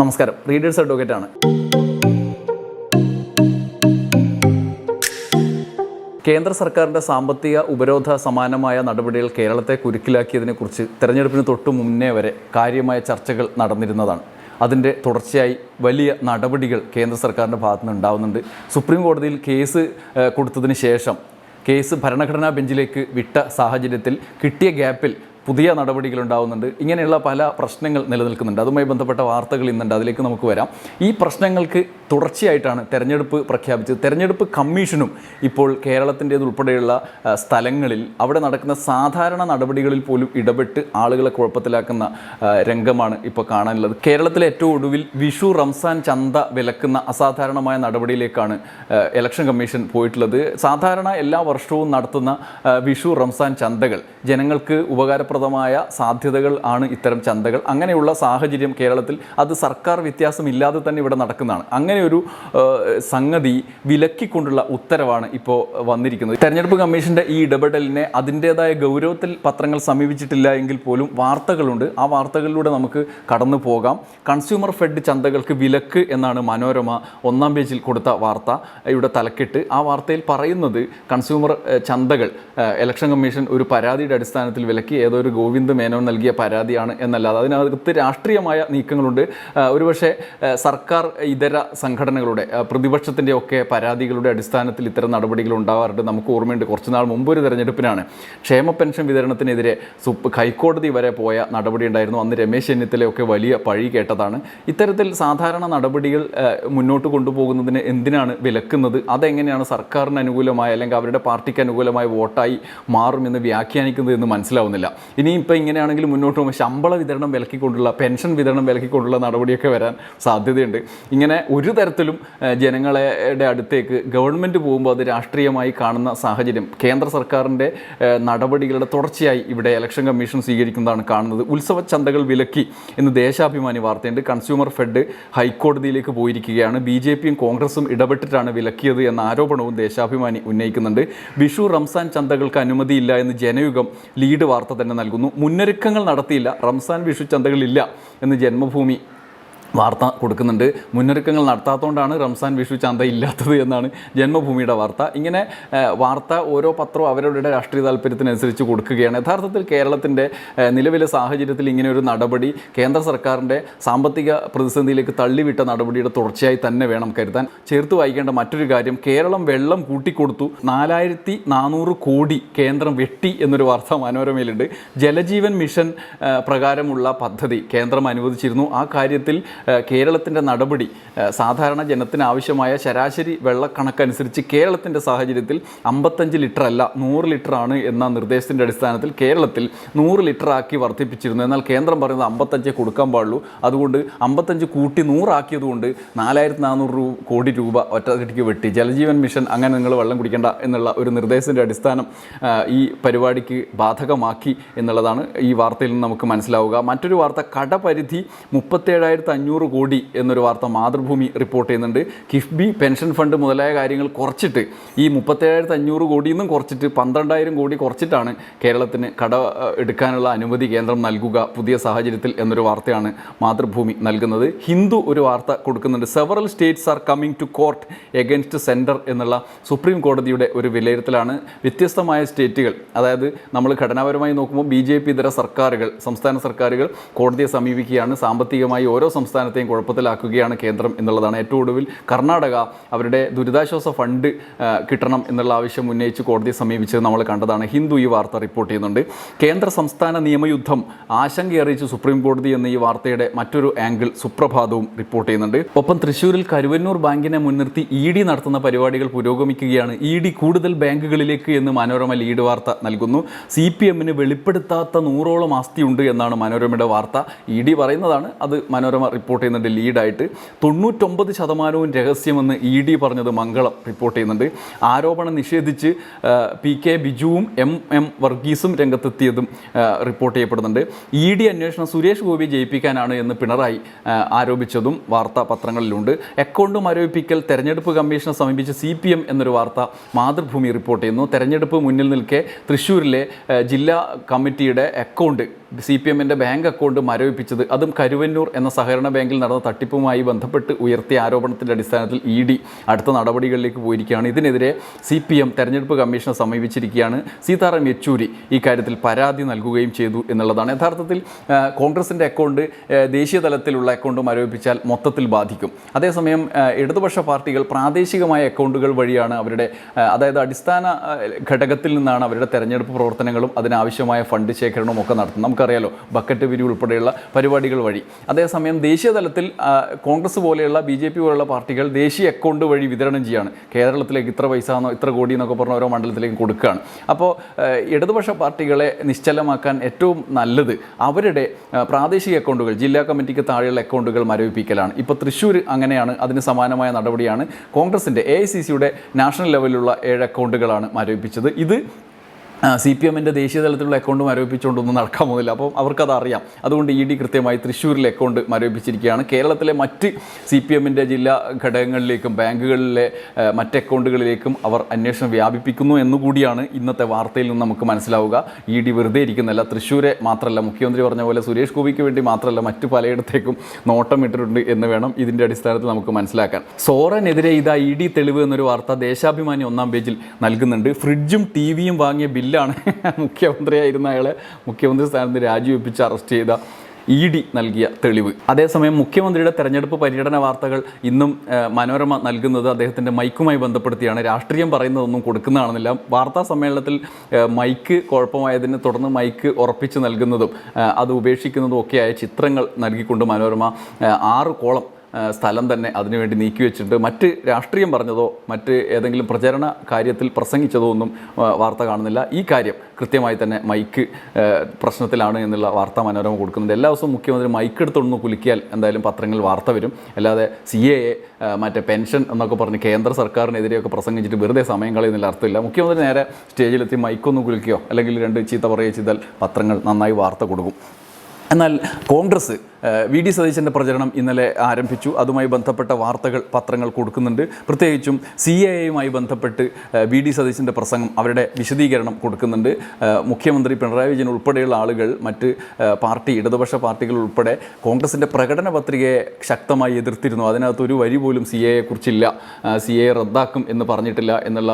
നമസ്കാരം. Readers advocate ആണ്. കേന്ദ്ര സർക്കാരിന്റെ സാമ്പത്തിക ഉപരോധ സമാനമായ നടപടികൾ കേരളത്തെ കുരുക്കിലാക്കിയതിനെക്കുറിച്ച് തെരഞ്ഞെടുപ്പിന് തൊട്ടു മുന്നേ വരെ കാര്യമായ ചർച്ചകൾ നടന്നിരുന്നതാണ്. അതിന്റെ തുടർച്ചയായി വലിയ നടപടികൾ കേന്ദ്ര സർക്കാരിന്റെ ഭാഗത്തു നിന്ന് ഉണ്ടാവുന്നുണ്ട്. സുപ്രീം കോടതിയിൽ കേസ് കൊടുത്തതിന് ശേഷം കേസ് ഭരണഘടനാ ബെഞ്ചിലേക്ക് വിട്ട സാഹചര്യത്തിൽ കിട്ടിയ ഗ്യാപ്പിൽ പുതിയ നടപടികൾ ഉണ്ടാവുന്നുണ്ട്. ഇങ്ങനെയുള്ള പല പ്രശ്നങ്ങൾ നിലനിൽക്കുന്നുണ്ട്. അതുമായി ബന്ധപ്പെട്ട വാർത്തകൾ ഇന്നുണ്ട്. അതിലേക്ക് നമുക്ക് വരാം. ഈ പ്രശ്നങ്ങൾക്ക് തുടർച്ചയായിട്ടാണ് തെരഞ്ഞെടുപ്പ് പ്രഖ്യാപിച്ചത്. തെരഞ്ഞെടുപ്പ് കമ്മീഷനും ഇപ്പോൾ കേരളത്തിന്റേതുൾപ്പെടെയുള്ള ഉൾപ്പെടെയുള്ള സ്ഥലങ്ങളിൽ അവിടെ നടക്കുന്ന സാധാരണ നടപടികളിൽ പോലും ഇടപെട്ട് ആളുകളെ കുഴപ്പത്തിലാക്കുന്ന രംഗമാണ് ഇപ്പോൾ കാണാനുള്ളത്. കേരളത്തിലെ ഏറ്റവും ഒടുവിൽ വിഷു റംസാൻ ചന്ത വിലക്കുന്ന അസാധാരണമായ നടപടിയിലേക്കാണ് ഇലക്ഷൻ കമ്മീഷൻ പോയിട്ടുള്ളത്. സാധാരണ എല്ലാ വർഷവും നടത്തുന്ന വിഷു റംസാൻ ചന്തകൾ ജനങ്ങൾക്ക് ഉപകാരപ്രദമായ സാധ്യതകൾ ആണ് ഇത്തരം ചന്തകൾ. അങ്ങനെയുള്ള സാഹചര്യം കേരളത്തിൽ അത് സർക്കാർ വ്യത്യാസമില്ലാതെ തന്നെ ഇവിടെ നടക്കുന്നതാണ്. അങ്ങനെ ഒരു സംഗതി വിലക്കിക്കൊണ്ടുള്ള ഉത്തരവാണ് ഇപ്പോൾ വന്നിരിക്കുന്നത്. തെരഞ്ഞെടുപ്പ് കമ്മീഷന്റെ ഈ ഇടപെടലിനെ അതിന്റേതായ ഗൗരവത്തിൽ പത്രങ്ങൾ സമീപിച്ചിട്ടില്ല എങ്കിൽ പോലും വാർത്തകളുണ്ട്. ആ വാർത്തകളിലൂടെ നമുക്ക് കടന്നു പോകാം. കൺസ്യൂമർ ഫെഡ് ചന്തകൾക്ക് വിലക്ക് എന്നാണ് മനോരമ ഒന്നാം പേജിൽ കൊടുത്ത വാർത്ത. ഇവിടെ തലക്കെട്ട്. ആ വാർത്തയിൽ പറയുന്നത് കൺസ്യൂമർ ചന്തകൾ ഇലക്ഷൻ കമ്മീഷൻ ഒരു പരാതിയുടെ അടിസ്ഥാനത്തിൽ വിലക്കി ഏതോ ഒരു ഗോവിന്ദ് മേനോൻ നൽകിയ പരാതിയാണ് എന്നല്ലാതെ അതിനകത്ത് രാഷ്ട്രീയമായ നീക്കങ്ങളുണ്ട്. ഒരുപക്ഷെ സർക്കാർ ഇതര സംഘടനകളുടെ പ്രതിപക്ഷത്തിന്റെ ഒക്കെ പരാതികളുടെ അടിസ്ഥാനത്തിൽ ഇത്തരം നടപടികൾ ഉണ്ടാവാറുണ്ട്. നമുക്ക് ഓർമ്മയുണ്ട് കുറച്ച് നാൾ മുമ്പ് ഒരു തെരഞ്ഞെടുപ്പിനാണ് ക്ഷേമ പെൻഷൻ വിതരണത്തിനെതിരെ ഹൈക്കോടതി വരെ പോയ നടപടി ഉണ്ടായിരുന്നു. അന്ന് രമേശ് ചെന്നിത്തലയൊക്കെ വലിയ പഴി കേട്ടതാണ്. ഇത്തരത്തിൽ സാധാരണ നടപടികൾ മുന്നോട്ട് കൊണ്ടുപോകുന്നതിന് എന്തിനാണ് വിലക്കുന്നത്? അതെങ്ങനെയാണ് സർക്കാരിന് അനുകൂലമായ അല്ലെങ്കിൽ അവരുടെ പാർട്ടിക്ക് അനുകൂലമായ വോട്ടായി മാറുമെന്ന് വ്യാഖ്യാനിക്കുന്നത് എന്ന് മനസ്സിലാവുന്നില്ല. ഇനി ഇപ്പോൾ ഇങ്ങനെയാണെങ്കിൽ മുന്നോട്ട് പോകുമ്പോൾ ശമ്പള വിതരണം വിലക്കിക്കൊണ്ടുള്ള പെൻഷൻ വിതരണം വിലക്കിക്കൊണ്ടുള്ള നടപടിയൊക്കെ വരാൻ സാധ്യതയുണ്ട്. ഇങ്ങനെ ഒരു തരത്തിലും ജനങ്ങളുടെ അടുത്തേക്ക് ഗവൺമെന്റ് പോകുമ്പോൾ അത് രാഷ്ട്രീയമായി കാണുന്ന സാഹചര്യം. കേന്ദ്ര സർക്കാരിന്റെ നടപടികളുടെ തുടർച്ചയായി ഇവിടെ ഇലക്ഷൻ കമ്മീഷൻ സ്വീകരിക്കുന്നതാണ് കാണുന്നത്. ഉത്സവ ചന്തകൾ വിലക്കി എന്ന് ദേശാഭിമാനി വാർത്തയുണ്ട്. കൺസ്യൂമർ ഫെഡ് ഹൈക്കോടതിയിലേക്ക് പോയിരിക്കുകയാണ്. ബി ജെ പിയും കോൺഗ്രസും ഇടപെട്ടിട്ടാണ് വിലക്കിയത് എന്ന ആരോപണവും ദേശാഭിമാനി ഉന്നയിക്കുന്നുണ്ട്. വിഷു റംസാൻ ചന്തകൾക്ക് അനുമതിയില്ല എന്ന് ജനയുഗം ലീഡ് വാർത്ത തന്നെ നൽകുന്നു. മുന്നൊരുക്കങ്ങൾ നടത്തിയില്ല. റംസാൻ വിഷു ചന്തകളില്ല എന്ന് ജന്മഭൂമി വാർത്ത കൊടുക്കുന്നുണ്ട്. മുന്നൊരുക്കങ്ങൾ നടത്താത്തതുകൊണ്ടാണ് റംസാൻ വിഷു ചന്ത ഇല്ലാത്തത് എന്നാണ് ജന്മഭൂമിയുടെ വാർത്ത. ഇങ്ങനെ വാർത്ത ഓരോ പത്രവും അവരവരുടെ രാഷ്ട്രീയ താല്പര്യത്തിനനുസരിച്ച് കൊടുക്കുകയാണ്. യഥാർത്ഥത്തിൽ കേരളത്തിന്റെ നിലവിലെ സാഹചര്യത്തിൽ ഇങ്ങനെ ഒരു നടപടി കേന്ദ്ര സർക്കാരിന്റെ സാമ്പത്തിക പ്രതിസന്ധിയിലേക്ക് തള്ളിവിട്ട നടപടിയുടെ തുടർച്ചയായി തന്നെ വേണം കരുതാൻ. ചേർത്ത് വായിക്കേണ്ട മറ്റൊരു കാര്യം കേരളം വെള്ളം കൂട്ടിക്കൊടുത്തു. നാലായിരത്തി നാനൂറ് കോടി കേന്ദ്രം വെട്ടി എന്നൊരു വാർത്ത മനോരമയിലുണ്ട്. ജലജീവൻ മിഷൻ പ്രകാരമുള്ള പദ്ധതി കേന്ദ്രം അനുവദിച്ചിരുന്നു. ആ കാര്യത്തിൽ കേരളത്തിന്റെ നടപടി സാധാരണ ജനത്തിന് ആവശ്യമായ ശരാശരി വെള്ളക്കണക്കനുസരിച്ച് കേരളത്തിന്റെ സാഹചര്യത്തിൽ അമ്പത്തഞ്ച് ലിറ്റർ അല്ല നൂറ് ലിറ്റർ ആണ് എന്ന നിർദ്ദേശത്തിന്റെ അടിസ്ഥാനത്തിൽ കേരളത്തിൽ നൂറ് ലിറ്റർ ആക്കി വർദ്ധിപ്പിച്ചിരുന്നു. എന്നാൽ കേന്ദ്രം പറയുന്നത് അമ്പത്തഞ്ചേ കൊടുക്കാൻ പാടുള്ളൂ. അതുകൊണ്ട് അമ്പത്തഞ്ച് കൂട്ടി നൂറാക്കിയതുകൊണ്ട് നാലായിരത്തി നാനൂറ് രൂപ കോടി രൂപ ഒറ്റയടിക്ക് വെട്ടി. ജലജീവൻ മിഷൻ അങ്ങനെ നിങ്ങൾ വെള്ളം കുടിക്കേണ്ട എന്നുള്ള ഒരു നിർദ്ദേശത്തിന്റെ അടിസ്ഥാനം ഈ പരിപാടിക്ക് ബാധകമാക്കി എന്നുള്ളതാണ് ഈ വാർത്തയിൽ നിന്ന് നമുക്ക് മനസ്സിലാവുക. മറ്റൊരു വാർത്ത കടപരിധി മുപ്പത്തേഴായിരത്തി അഞ്ഞൂറ് കോടി എന്നൊരു വാർത്ത മാതൃഭൂമി റിപ്പോർട്ട് ചെയ്യുന്നുണ്ട്. കിഫ്ബി പെൻഷൻ ഫണ്ട് മുതലായ കാര്യങ്ങൾ കുറച്ചിട്ട് ഈ മുപ്പത്തേഴായിരത്തി അഞ്ഞൂറ് കോടിയിൽ നിന്നും കുറച്ചിട്ട് പന്ത്രണ്ടായിരം കോടി കുറച്ചിട്ടാണ് കേരളത്തിന് കട എടുക്കാനുള്ള അനുമതി കേന്ദ്രം നൽകുക പുതിയ സാഹചര്യത്തിൽ എന്നൊരു വാർത്തയാണ് മാതൃഭൂമി നൽകുന്നത്. ഹിന്ദു ഒരു വാർത്ത കൊടുക്കുന്നുണ്ട്. Several states are coming to court against centre എന്നുള്ള സുപ്രീം കോടതിയുടെ ഒരു വിലയിരുത്തലാണ്. വ്യത്യസ്തമായ സ്റ്റേറ്റുകൾ അതായത് നമ്മൾ ഘടനാപരമായി നോക്കുമ്പോൾ ബി ജെ പി ഇതര സർക്കാരുകൾ സംസ്ഥാന സർക്കാരുകൾ കോടതിയെ സമീപിക്കുകയാണ്. സാമ്പത്തികമായി ഓരോ സംസ്ഥാനത്തെയും കുഴപ്പത്തിലാക്കുകയാണ് കേന്ദ്രം എന്നുള്ളതാണ്. ഏറ്റവും ഒടുവിൽ കർണാടക അവരുടെ ദുരിതാശ്വാസ ഫണ്ട് കിട്ടണം എന്നുള്ള ആവശ്യം ഉന്നയിച്ച് കോടതിയെ സമീപിച്ചത് നമ്മൾ കണ്ടതാണ്. ഹിന്ദു ഈ വാർത്ത റിപ്പോർട്ട് ചെയ്യുന്നുണ്ട്. കേന്ദ്ര സംസ്ഥാന നിയമയുദ്ധം ആശങ്ക അറിയിച്ച് സുപ്രീം കോടതി എന്ന ഈ വാർത്തയുടെ മറ്റൊരു ആംഗിൾ സുപ്രഭാതവും റിപ്പോർട്ട് ചെയ്യുന്നുണ്ട്. ഒപ്പം തൃശ്ശൂരിൽ കരുവന്നൂർ ബാങ്കിനെ മുൻനിർത്തി ഇ ഡി നടത്തുന്ന പരിപാടികൾ പുരോഗമിക്കുകയാണ്. ഇ ഡി കൂടുതൽ ബാങ്കുകളിലേക്ക് എന്ന് മനോരമ ലീഡ് വാർത്ത നൽകുന്നു. സി പി എമ്മിന് വെളിപ്പെടുത്താത്ത നൂറോളം ആസ്തിയുണ്ട് എന്നാണ് മനോരമയുടെ വാർത്ത. ഇ ഡി പറയുന്നതാണ്. അത് മനോരമ റിപ്പോർട്ട് ചെയ്യുന്നുണ്ട് ലീഡായിട്ട് തൊണ്ണൂറ്റൊമ്പത് ശതമാനവും രഹസ്യമെന്ന് ഇ ഡി പറഞ്ഞത് മംഗളം റിപ്പോർട്ട് ചെയ്യുന്നുണ്ട്. ആരോപണം നിഷേധിച്ച് പി കെ ബിജുവും എം എം വർഗീസും രംഗത്തെത്തിയതും റിപ്പോർട്ട് ചെയ്യപ്പെടുന്നുണ്ട്. ഇ ഡി അന്വേഷണം സുരേഷ് ഗോപി ജയിപ്പിക്കാനാണ് എന്ന് പിണറായി ആരോപിച്ചതും വാർത്താ പത്രങ്ങളിലുണ്ട് അക്കൗണ്ട് മരവിപ്പിക്കൽ തെരഞ്ഞെടുപ്പ് കമ്മീഷനെ സമീപിച്ച് സി പി എം എന്നൊരു വാർത്ത മാതൃഭൂമി റിപ്പോർട്ട് ചെയ്യുന്നു. തെരഞ്ഞെടുപ്പ് മുന്നിൽ നിൽക്കെ തൃശ്ശൂരിലെ ജില്ലാ കമ്മിറ്റിയുടെ അക്കൗണ്ട് സി പി എമ്മിന്റെ ബാങ്ക് അക്കൗണ്ട് മരവിപ്പിച്ചത്. അതും കരുവന്നൂർ എന്ന സഹകരണ ബാങ്കിൽ നടന്ന തട്ടിപ്പുമായി ബന്ധപ്പെട്ട് ഉയർത്തിയ ആരോപണത്തിന്റെ അടിസ്ഥാനത്തിൽ ഇ ഡി അടുത്ത നടപടികളിലേക്ക് പോയിരിക്കുകയാണ്. ഇതിനെതിരെ സി പി എം തെരഞ്ഞെടുപ്പ് കമ്മീഷനെ സമീപിച്ചിരിക്കുകയാണ്. സീതാറാം യെച്ചൂരി ഈ കാര്യത്തിൽ പരാതി നൽകുകയും ചെയ്തു എന്നുള്ളതാണ്. യഥാർത്ഥത്തിൽ കോൺഗ്രസിന്റെ അക്കൗണ്ട് ദേശീയ തലത്തിലുള്ള അക്കൗണ്ട് ആരോപിച്ചാൽ മൊത്തത്തിൽ ബാധിക്കും. അതേസമയം ഇടതുപക്ഷ പാർട്ടികൾ പ്രാദേശികമായ അക്കൗണ്ടുകൾ വഴിയാണ് അവരുടെ അതായത് അടിസ്ഥാന ഘടകത്തിൽ നിന്നാണ് അവരുടെ തെരഞ്ഞെടുപ്പ് പ്രവർത്തനങ്ങളും അതിനാവശ്യമായ ഫണ്ട് ശേഖരണവും ഒക്കെ നടത്തുന്നത്. നമുക്കറിയാലോ ബക്കറ്റ് വിരി ഉൾപ്പെടെയുള്ള പരിപാടികൾ വഴി. അതേസമയം ദേശീയ തലത്തിൽ കോൺഗ്രസ് പോലെയുള്ള ബി ജെ പി പോലുള്ള പാർട്ടികൾ ദേശീയ അക്കൗണ്ട് വഴി വിതരണം ചെയ്യുകയാണ് കേരളത്തിലേക്ക് ഇത്ര പൈസ എന്നോ ഇത്ര കോടി എന്നൊക്കെ പറഞ്ഞ ഓരോ മണ്ഡലത്തിലേക്കും കൊടുക്കുകയാണ്. അപ്പോൾ ഇടതുപക്ഷ പാർട്ടികളെ നിശ്ചലമാക്കാൻ ഏറ്റവും നല്ലത് അവരുടെ പ്രാദേശിക അക്കൗണ്ടുകൾ ജില്ലാ കമ്മിറ്റിക്ക് താഴെയുള്ള അക്കൗണ്ടുകൾ മരവിപ്പിക്കലാണ്. ഇപ്പോൾ തൃശ്ശൂർ അങ്ങനെയാണ് അതിന് സമാനമായ നടപടിയാണ് കോൺഗ്രസിന്റെ എ ഐ സി സിയുടെ നാഷണൽ ലെവലിലുള്ള ഏഴ് അക്കൗണ്ടുകളാണ് മരവിപ്പിച്ചത്. ഇത് സി പി എമ്മിന്റെ ദേശീയ തലത്തിലുള്ള അക്കൗണ്ട് മരവിപ്പിച്ചുകൊണ്ടൊന്നും നടക്കാൻ പോകുന്നില്ല. അപ്പോൾ അവർക്കത് അറിയാം അതുകൊണ്ട് ഇ ഡി കൃത്യമായി തൃശ്ശൂരിലെ അക്കൗണ്ട് മരവിപ്പിച്ചിരിക്കുകയാണ്. കേരളത്തിലെ മറ്റ് സി പി എമ്മിന്റെ ജില്ലാ ഘടകങ്ങളിലേക്കും ബാങ്കുകളിലെ മറ്റ് അക്കൗണ്ടുകളിലേക്കും അവർ അന്വേഷണം വ്യാപിപ്പിക്കുന്നു എന്നുകൂടിയാണ് ഇന്നത്തെ വാർത്തയിൽ നിന്ന് നമുക്ക് മനസ്സിലാവുക. ഇ ഡി വെറുതെ ഇരിക്കുന്നില്ല തൃശ്ശൂരെ മാത്രമല്ല മുഖ്യമന്ത്രി പറഞ്ഞ പോലെ സുരേഷ് ഗോപിക്ക് വേണ്ടി മാത്രമല്ല മറ്റ് പലയിടത്തേക്കും നോട്ടം ഇട്ടിട്ടുണ്ട് എന്ന് വേണം ഇതിന്റെ അടിസ്ഥാനത്തിൽ നമുക്ക് മനസ്സിലാക്കാൻ. സോറനെതിരെ ഇതാ ഇ ഡി തെളിവ് എന്നൊരു വാർത്ത ദേശാഭിമാനി ഒന്നാം പേജിൽ നൽകുന്നുണ്ട്. ഫ്രിഡ്ജും ടി വിയും വാങ്ങിയ ബില്ലാണ് മുഖ്യമന്ത്രിയായിരുന്ന അയാളെ മുഖ്യമന്ത്രി സ്ഥാനത്ത് രാജിവെപ്പിച്ച് അറസ്റ്റ് ചെയ്ത ഇ ഡി നൽകിയ തെളിവ്. അതേസമയം മുഖ്യമന്ത്രിയുടെ തെരഞ്ഞെടുപ്പ് പര്യടന വാർത്തകൾ ഇന്നും മനോരമ നൽകുന്നത് അദ്ദേഹത്തിന്റെ മൈക്കുമായി ബന്ധപ്പെടുത്തിയാണ്. രാഷ്ട്രീയം പറയുന്നതൊന്നും കൊടുക്കുന്നതാണെന്നില്ല. വാർത്താ സമ്മേളനത്തിൽ മൈക്ക് കുഴപ്പമായതിനെ തുടർന്ന് മൈക്ക് ഉറപ്പിച്ച് നൽകുന്നതും അത് ഉപേക്ഷിക്കുന്നതും ഒക്കെയായ ചിത്രങ്ങൾ നൽകിക്കൊണ്ട് മനോരമ ആറ് കോളം സ്ഥലം തന്നെ അതിനുവേണ്ടി നീക്കി വെച്ചിട്ടുണ്ട്. മറ്റ് രാഷ്ട്രീയം പറഞ്ഞതോ മറ്റ് ഏതെങ്കിലും പ്രചരണ കാര്യത്തിൽ പ്രസംഗിച്ചതോ ഒന്നും വാർത്ത കാണുന്നില്ല. ഈ കാര്യം കൃത്യമായി തന്നെ മൈക്ക് പ്രശ്നത്തിലാണ് എന്നുള്ള വാർത്താ മനോരമ കൊടുക്കുന്നുണ്ട്. എല്ലാ ദിവസവും മുഖ്യമന്ത്രി മൈക്ക് എടുത്തൊന്ന് കുലുക്കിയാൽ എന്തായാലും പത്രങ്ങളിൽ വാർത്ത വരും. അല്ലാതെ സി എ മറ്റേ പെൻഷൻ എന്നൊക്കെ പറഞ്ഞ് കേന്ദ്ര സർക്കാരിനെതിരെയൊക്കെ പ്രസംഗിച്ചിട്ട് വെറുതെ സമയം കളയുന്നില്ല അർത്ഥമില്ല. മുഖ്യമന്ത്രി നേരെ സ്റ്റേജിലെത്തി മൈക്കൊന്ന് കുലുക്കിയോ? അല്ലെങ്കിൽ രണ്ട് ചീത്ത പറയുകയോ ചെയ്താൽ പത്രങ്ങൾ നന്നായി വാർത്ത കൊടുക്കും. എന്നാൽ കോൺഗ്രസ് വി ഡി സതീശന്റെ പ്രചരണം ഇന്നലെ ആരംഭിച്ചു. അതുമായി ബന്ധപ്പെട്ട വാർത്തകൾ പത്രങ്ങൾ കൊടുക്കുന്നുണ്ട്. പ്രത്യേകിച്ചും സി എ എയുമായി ബന്ധപ്പെട്ട് വി ഡി സതീശന്റെ പ്രസംഗം അവരുടെ വിശദീകരണം കൊടുക്കുന്നുണ്ട്. മുഖ്യമന്ത്രി പിണറായി വിജയൻ ഉൾപ്പെടെയുള്ള ആളുകൾ മറ്റ് പാർട്ടി ഇടതുപക്ഷ പാർട്ടികൾ ഉൾപ്പെടെ കോൺഗ്രസിന്റെ പ്രകടന പത്രികയെ ശക്തമായി എതിർത്തിരുന്നു. അതിനകത്ത് ഒരു വരി പോലും സി എയെ കുറിച്ചില്ല സി എ റദ്ദാക്കും എന്ന് പറഞ്ഞിട്ടില്ല എന്നുള്ള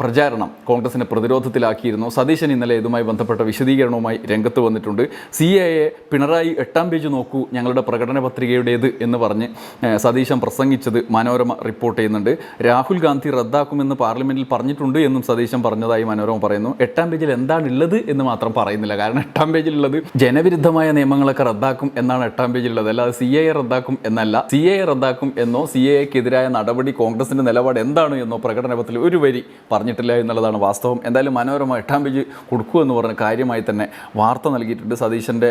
പ്രചാരണം കോൺഗ്രസിനെ പ്രതിരോധത്തിലാക്കിയിരുന്നു. സതീശൻ ഇന്നലെ ഇതുമായി ബന്ധപ്പെട്ട വിശദീകരണവുമായി രംഗത്ത് വന്നിട്ടുണ്ട്. സി എയെ പിണറായി എട്ടാം പേജ് നോക്കൂ ഞങ്ങളുടെ പ്രകടന പത്രികയുടേത് എന്ന് പറഞ്ഞ് സതീശൻ പ്രസംഗിച്ചത് മനോരമ റിപ്പോർട്ട് ചെയ്യുന്നുണ്ട്. രാഹുൽ ഗാന്ധി റദ്ദാക്കുമെന്ന് പാർലമെന്റിൽ പറഞ്ഞിട്ടുണ്ട് എന്നും സതീശൻ പറഞ്ഞതായി മനോരമ പറയുന്നു. എട്ടാം പേജിൽ എന്താണ് ഉള്ളത് എന്ന് മാത്രം പറയുന്നില്ല. കാരണം എട്ടാം പേജിൽ ഉള്ളത് ജനവിരുദ്ധമായ നിയമങ്ങളൊക്കെ റദ്ദാക്കും എന്നാണ് എട്ടാം പേജിലുള്ളത്. അല്ലാതെ സി എ റദ്ദാക്കും എന്നല്ല. സി എ റദ്ദാക്കും എന്നോ സി എക്കെതിരായ നടപടി കോൺഗ്രസിന്റെ നിലപാട് എന്താണ് എന്നോ പ്രകടനപത്തിൽ ഒരു വരി പറഞ്ഞിട്ടില്ല എന്നുള്ളതാണ് വാസ്തവം. എന്തായാലും മനോരമ എട്ടാം പേജ് കൊടുക്കൂ എന്ന് പറഞ്ഞ കാര്യമായി തന്നെ വാർത്ത നൽകിയിട്ടുണ്ട് സതീശന്റെ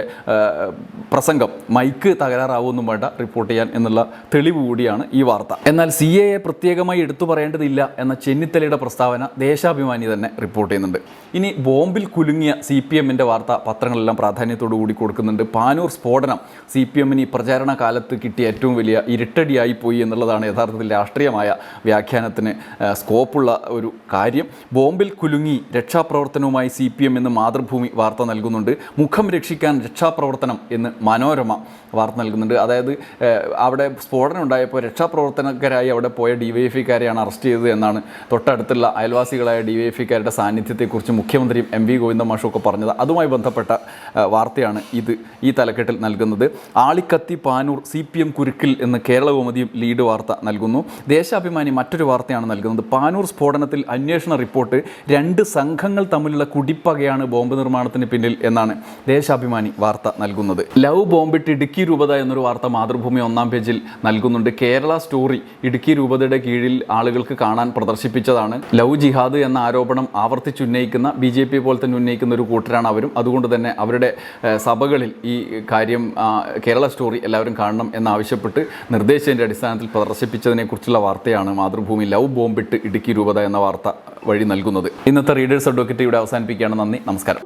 പ്രസംഗം. മൈക്ക് തകരാറാവുമെന്നും വേണ്ട റിപ്പോർട്ട് ചെയ്യാൻ എന്നുള്ള തെളിവ് കൂടിയാണ് ഈ വാർത്ത. എന്നാൽ സി എ പ്രത്യേകമായി എടുത്തു പറയേണ്ടതില്ല എന്ന ചെന്നിത്തലയുടെ പ്രസ്താവന ദേശാഭിമാനി തന്നെ റിപ്പോർട്ട് ചെയ്യുന്നുണ്ട്. ഇനി ബോംബിൽ കുലുങ്ങിയ സി പി എമ്മിന്റെ വാർത്ത പത്രങ്ങളെല്ലാം പ്രാധാന്യത്തോടു കൂടി കൊടുക്കുന്നുണ്ട്. പാനൂർ സ്ഫോടനം സി പി എമ്മിന് ഈ പ്രചാരണ കാലത്ത് കിട്ടിയ ഏറ്റവും വലിയ ഇരട്ടടിയായി പോയി എന്നുള്ളതാണ് യഥാർത്ഥത്തിൽ രാഷ്ട്രീയമായ വ്യാഖ്യാനത്തിന് സ്കോപ്പുള്ള ഒരു കാര്യം. ബോംബിൽ കുലുങ്ങി രക്ഷാപ്രവർത്തനവുമായി സി പി എം എന്ന് മാതൃഭൂമി വാർത്ത നൽകുന്നുണ്ട്. മുഖം രക്ഷിക്കാൻ രക്ഷാപ്രവർത്തനം എന്ന് മനോരമ വാർത്ത നൽകുന്നുണ്ട്. അതായത് അവിടെ സ്ഫോടനം ഉണ്ടായപ്പോൾ രക്ഷാപ്രവർത്തനക്കാരായി അവിടെ പോയ ഡി വൈ എഫ് ഇക്കാരെയാണ് അറസ്റ്റ് ചെയ്തത് എന്നാണ് തൊട്ടടുത്തുള്ള അയൽവാസികളായ ഡി വൈ എഫ് ഇക്കാരുടെ സാന്നിധ്യത്തെക്കുറിച്ച് മുഖ്യമന്ത്രിയും എം വി ഗോവിന്ദ ഒക്കെ പറഞ്ഞത്. അതുമായി ബന്ധപ്പെട്ട വാർത്തയാണ് ഇത് ഈ തലക്കെട്ടിൽ നൽകുന്നത്. ആളിക്കത്തി പാനൂർ സി പി എം കുരുക്കിൽ എന്ന് കേരളകൗമുദിയും ലീഡ് വാർത്ത നൽകുന്നു. ദേശാഭിമാനി മറ്റൊരു വാർത്തയാണ് നൽകുന്നത്. പാനൂർ സ്ഫോടനത്തിൽ അന്വേഷണ റിപ്പോർട്ട് രണ്ട് സംഘങ്ങൾ തമ്മിലുള്ള കുടിപ്പകയാണ് ബോംബ് നിർമ്മാണത്തിന് പിന്നിൽ എന്നാണ് ദേശാഭിമാനി വാർത്ത നൽകുന്നത്. ലവ് ബോംബിട്ട് ഇടുക്കി രൂപത എന്നൊരു വാർത്ത മാതൃഭൂമി ഒന്നാം പേജിൽ നൽകുന്നുണ്ട്. കേരള സ്റ്റോറി ഇടുക്കി രൂപതയുടെ കീഴിൽ ആളുകൾക്ക് കാണാൻ പ്രദർശിപ്പിച്ചതാണ്. ലവ് ജിഹാദ് എന്ന ആരോപണം ആവർത്തിച്ചുന്നയിക്കുന്ന ബി ജെ പി പോലെ തന്നെ ഉന്നയിക്കുന്ന ഒരു കൂട്ടരാണ് അവരും. അതുകൊണ്ട് തന്നെ അവരുടെ സഭകളിൽ ഈ കാര്യം കേരള സ്റ്റോറി എല്ലാവരും കാണണം എന്നാവശ്യപ്പെട്ട് നിർദ്ദേശത്തിന്റെ അടിസ്ഥാനത്തിൽ പ്രദർശിപ്പിച്ചതിനെക്കുറിച്ചുള്ള വാർത്തയാണ് മാതൃഭൂമി ലവ് ബോംബിട്ട് ഇടുക്കി രൂപത എന്ന വാർത്ത വഴി നൽകുന്നത്. ഇന്നത്തെ റീഡേഴ്സ് അഡ്വക്കറ്റ് ഇവിടെ അവസാനിപ്പിക്കുകയാണ്. നന്ദി. നമസ്കാരം.